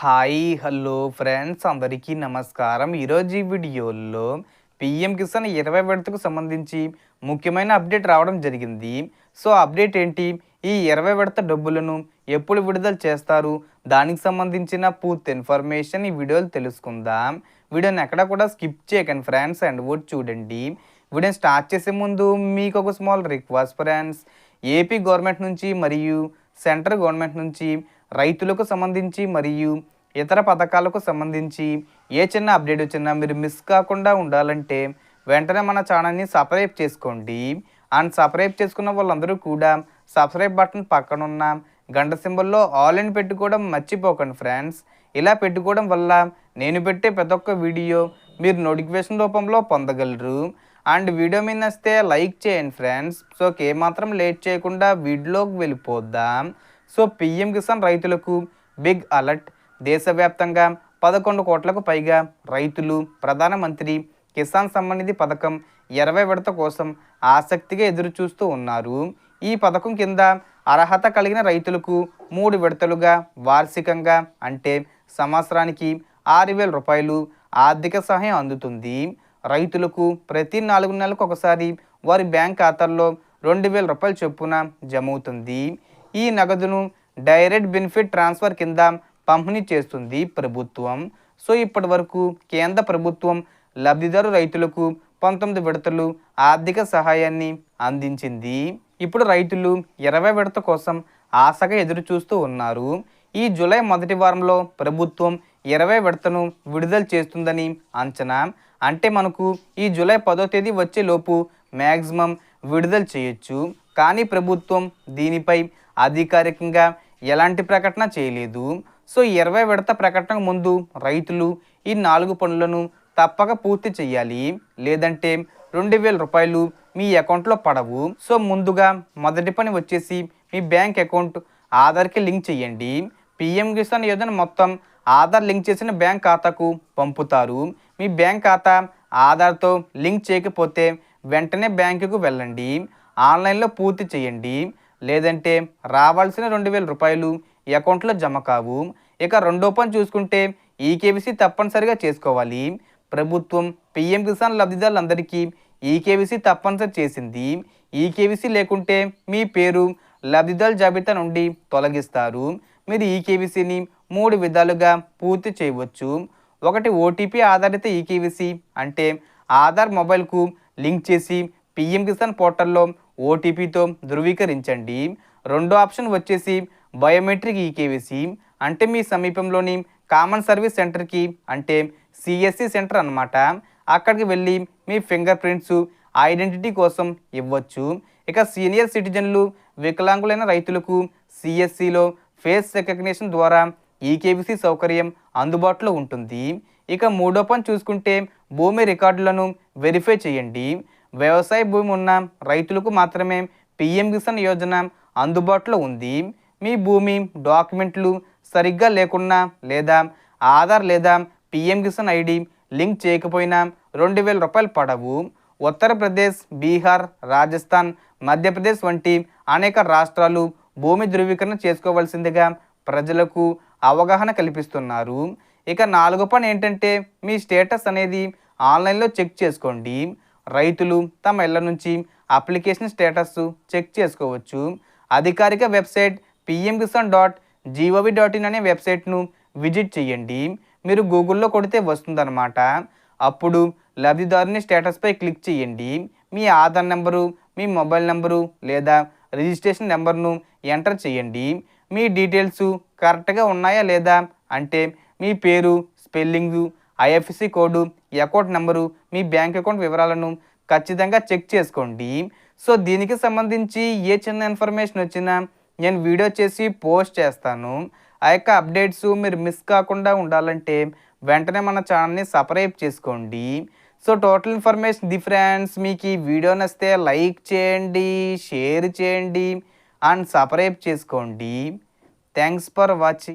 Hi hello friends అందరికీ నమస్కారం. ఈరోజు ఈ వీడియోలో పిఎం కిసాన్ ఇరవై విడతకు సంబంధించి ముఖ్యమైన అప్డేట్ రావడం జరిగింది. సో అప్డేట్ ఏంటి? ఈ ఇరవై విడత డబ్బులను ఎప్పుడు విడుదల చేస్తారు? దానికి సంబంధించిన పూర్తి ఇన్ఫర్మేషన్ ఈ వీడియోలో తెలుసుకుందాం. వీడియోని ఎక్కడ కూడా స్కిప్ చేయకండి ఫ్రెండ్స్ అండ్ ఓట్ చూడండి. వీడియోని స్టార్ట్ చేసే ముందు మీకు ఒక small request friends. AP government నుంచి మరియు సెంట్రల్ గవర్నమెంట్ నుంచి రైతులకు సంబంధించి మరియు ఇతర పథకాలకు సంబంధించి ఏ చిన్న అప్డేట్ వచ్చినా మీరు మిస్ కాకుండా ఉండాలంటే వెంటనే మన ఛానల్ని సబ్స్క్రైబ్ చేసుకోండి. అండ్ సబ్స్క్రైబ్ చేసుకున్న వాళ్ళందరూ కూడా సబ్స్క్రైబ్ బటన్ పక్కన ఉన్న గంట సింబల్లో ఆల్ అని పెట్టుకోవడం మర్చిపోకండి ఫ్రెండ్స్. ఇలా పెట్టుకోవడం వల్ల నేను పెట్టే ప్రతి ఒక్క వీడియో మీరు నోటిఫికేషన్ రూపంలో పొందగలరు. అండ్ వీడియో మీద వస్తే లైక్ చేయండి ఫ్రెండ్స్. సో ఏమాత్రం లేట్ చేయకుండా వీడియోలోకి వెళ్ళిపోద్దాం సో పిఎం కిసాన్ రైతులకు బిగ్ అలర్ట్. దేశవ్యాప్తంగా పదకొండు కోట్లకు పైగా రైతులు ప్రధానమంత్రి కిసాన్ సంబంధిత పథకం ఇరవై విడత కోసం ఆసక్తిగా ఎదురుచూస్తూ ఉన్నారు. ఈ పథకం కింద అర్హత కలిగిన రైతులకు మూడు విడతలుగా వార్షికంగా అంటే సంవత్సరానికి ఆరు వేల రూపాయలు ఆర్థిక సహాయం అందుతుంది. రైతులకు ప్రతి నాలుగు నెలలకు ఒకసారి వారి బ్యాంక్ ఖాతాల్లో రెండు వేల రూపాయల చొప్పున జమ అవుతుంది. ఈ నగదును డైరెక్ట్ బెనిఫిట్ ట్రాన్స్ఫర్ కింద పంపిణీ చేస్తుంది ప్రభుత్వం. సో ఇప్పటి వరకు కేంద్ర ప్రభుత్వం లబ్ధిదారు రైతులకు పంతొమ్మిది విడతలు ఆర్థిక సహాయాన్ని అందించింది. ఇప్పుడు రైతులు ఇరవై విడత కోసం ఆశగా ఎదురు చూస్తూ ఉన్నారు. ఈ జూలై మొదటి వారంలో ప్రభుత్వం ఇరవై విడతను విడుదల చేస్తుందని అంచనా. అంటే మనకు ఈ జూలై పదో తేదీ వచ్చే లోపు మ్యాక్సిమం విడుదల చేయొచ్చు. కానీ ప్రభుత్వం దీనిపై అధికారికంగా ఎలాంటి ప్రకటన చేయలేదు. సో ఇరవై విడత ప్రకటనకు ముందు రైతులు ఈ నాలుగు పనులను తప్పక పూర్తి చేయాలి. లేదంటే రెండు వేల రూపాయలు మీ అకౌంట్లో పడవు. సో ముందుగా మొదటి పని వచ్చేసి మీ బ్యాంక్ అకౌంట్ ఆధార్కి లింక్ చేయండి. పిఎం కిసాన్ యోజన మొత్తం ఆధార్ లింక్ చేసిన బ్యాంక్ ఖాతాకు పంపుతారు. మీ బ్యాంక్ ఖాతా ఆధార్తో లింక్ చేయకపోతే వెంటనే బ్యాంకుకు వెళ్ళండి. ఆన్లైన్లో పూర్తి చేయండి. లేదంటే రావాల్సిన రెండు వేల రూపాయలు ఈ అకౌంట్లో జమ కావు. ఇక రెండో పని చూసుకుంటే ఈకేబీసీ తప్పనిసరిగా చేసుకోవాలి. ప్రభుత్వం పిఎం కిసాన్ లబ్ధిదారులందరికీ ఈకేబీసీ తప్పనిసరి చేసింది. ఈకేబీసీ లేకుంటే మీ పేరు లబ్ధిదారుల జాబితా నుండి తొలగిస్తారు. మీరు ఈకేబీసీని మూడు విధాలుగా పూర్తి చేయవచ్చు. ఒకటి ఓటీపీ ఆధారిత ఈకేవీసీ అంటే ఆధార్ మొబైల్కు లింక్ చేసి పిఎం కిసాన్ పోర్టల్లో ఓటీపీతో ధృవీకరించండి. రెండో ఆప్షన్ వచ్చేసి బయోమెట్రిక్ ఈకేవీసీ. అంటే మీ సమీపంలోని కామన్ సర్వీస్ సెంటర్కి అంటే సిఎస్సి సెంటర్ అన్నమాట. అక్కడికి వెళ్ళి మీ ఫింగర్ ప్రింట్స్ ఐడెంటిటీ కోసం ఇవ్వచ్చు. ఇక సీనియర్ సిటిజన్లు వికలాంగులైన రైతులకు సిఎస్సిలో ఫేస్ రికగ్నేషన్ ద్వారా ఈకేబీసీ సౌకర్యం అందుబాటులో ఉంటుంది. ఇక మూడో పని చూసుకుంటే భూమి రికార్డులను వెరిఫై చేయండి. వ్యవసాయ భూమి ఉన్న రైతులకు మాత్రమే పిఎం కిసాన్ యోజన అందుబాటులో ఉంది. మీ భూమి డాక్యుమెంట్లు సరిగ్గా లేకున్నా లేదా ఆధార్ లేదా పిఎం కిసాన్ ఐడి లింక్ చేయకపోయినా రెండు వేల రూపాయలు పడవు. ఉత్తరప్రదేశ్ బీహార్ రాజస్థాన్ మధ్యప్రదేశ్ వంటి అనేక రాష్ట్రాలు భూమి ధృవీకరణ చేసుకోవాల్సిందిగా ప్రజలకు అవగాహన కల్పిస్తున్నారు. ఇక నాలుగో పని ఏంటంటే మీ స్టేటస్ అనేది ఆన్లైన్లో చెక్ చేసుకోండి. రైతులు తమ ఇళ్ళ నుంచి అప్లికేషన్ స్టేటస్ చెక్ చేసుకోవచ్చు. అధికారిక website PM Kisan dot GOV dot in అనే వెబ్సైట్ను విజిట్ చేయండి. మీరు గూగుల్లో కొడితే వస్తుందన్నమాట. అప్పుడు లబ్ధిదారుని స్టేటస్పై క్లిక్ చేయండి. మీ ఆధార్ నెంబరు మీ మొబైల్ నెంబరు లేదా రిజిస్ట్రేషన్ నెంబర్ను ఎంటర్ చేయండి. మీ డీటెయిల్స్ కరెక్ట్గా ఉన్నాయా లేదా అంటే మీ పేరు spelling IFSC code account number మీ బ్యాంక్ అకౌంట్ వివరాలను ఖచ్చితంగా చెక్ చేసుకోండి. సో దీనికి సంబంధించి ఏ చిన్న ఇన్ఫర్మేషన్ వచ్చినా నేను వీడియో చేసి పోస్ట్ చేస్తాను. ఆ యొక్క అప్డేట్స్ మీరు మిస్ కాకుండా ఉండాలంటే వెంటనే మన ఛానల్ని సబ్స్క్రైబ్ చేసుకోండి. So total information the friends మీకు ఈ వీడియో నచ్చితే లైక్ చేయండి షేర్ చేయండి అండ్ సబ్స్క్రైబ్ చేసుకోండి. Thanks for watching.